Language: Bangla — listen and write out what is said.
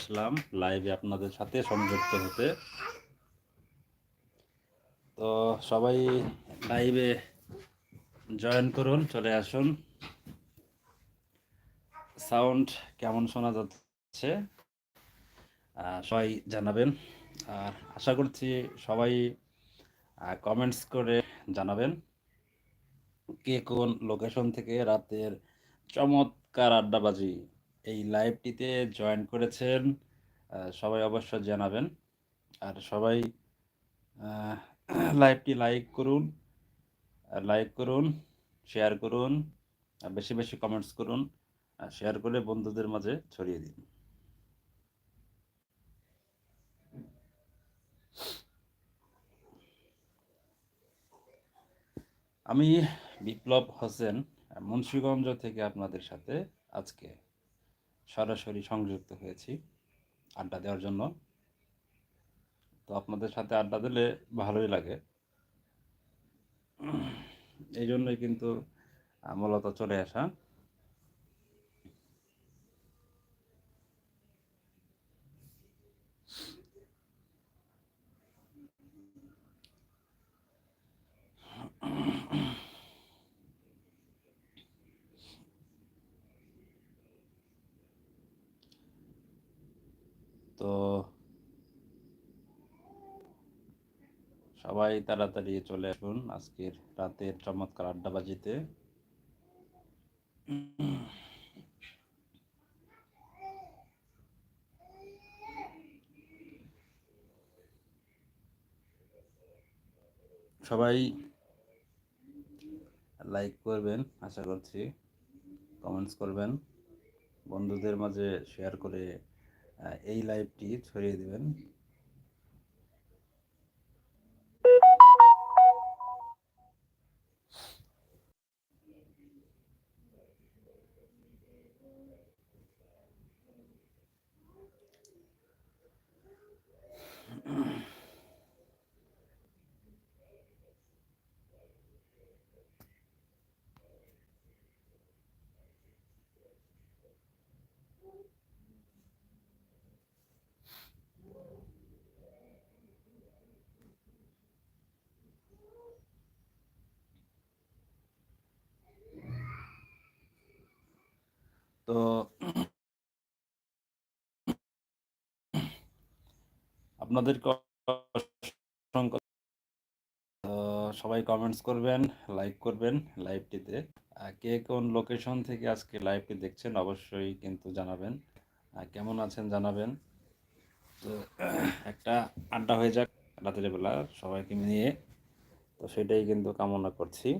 আসলাম লাইভে আপনাদের সাথে সংযুক্ত হতে। তো সবাই লাইভে জয়েন করুন, চলে আসুন। সাউন্ড কেমন শোনা যাচ্ছে? সবাই জানাবেন। আর আশা করছি সবাই কমেন্টস করে জানাবেন। কে কোন লোকেশন থেকে রাতের চমৎকার আড্ডাবাজি এই লাইভটিতে জয়েন করেছেন সবাই অবশ্যই জানাবেন। আর সবাই লাইভটি লাইক করুন লাইক করুন শেয়ার করুন বেশি বেশি কমেন্টস করুন, আর শেয়ার করে বন্ধুদের মাঝে ছড়িয়ে দিন। আমি বিপ্লব হোসেন, মুন্সিগঞ্জ থেকে আপনাদের সাথে আজকে সরাসরি সংযুক্ত হয়েছি আড্ডা দেওয়ার জন্য। তো আপনাদের সাথে আড্ডা দিলে ভালোই লাগে। এই জন্যই কিন্তু মূলত চলে আসা। তো সবাই তাড়াতাড়ি চলে আসুন আজকের রাতের চমৎকার আড্ডাবাজিতে। সবাই লাইক করবেন, আশা করছি। কমেন্টস করবেন। বন্ধুদের মাঝে শেয়ার করে এই লাইভটি ছড়িয়ে দিবেন। তো তো সবাই কমেন্টস করবেন লাইক করবেন লাইভটিতে কে কোন লোকেশন থেকে আজকে লাইভটি দেখছেন অবশ্যই কিন্তু জানাবেন। কেমন আছেন জানাবেন। তো, একটা আড্ডা হয়ে যাক রাতের বেলা সবাইকে নিয়ে তো সেটাই কিন্তু কামনা করছি।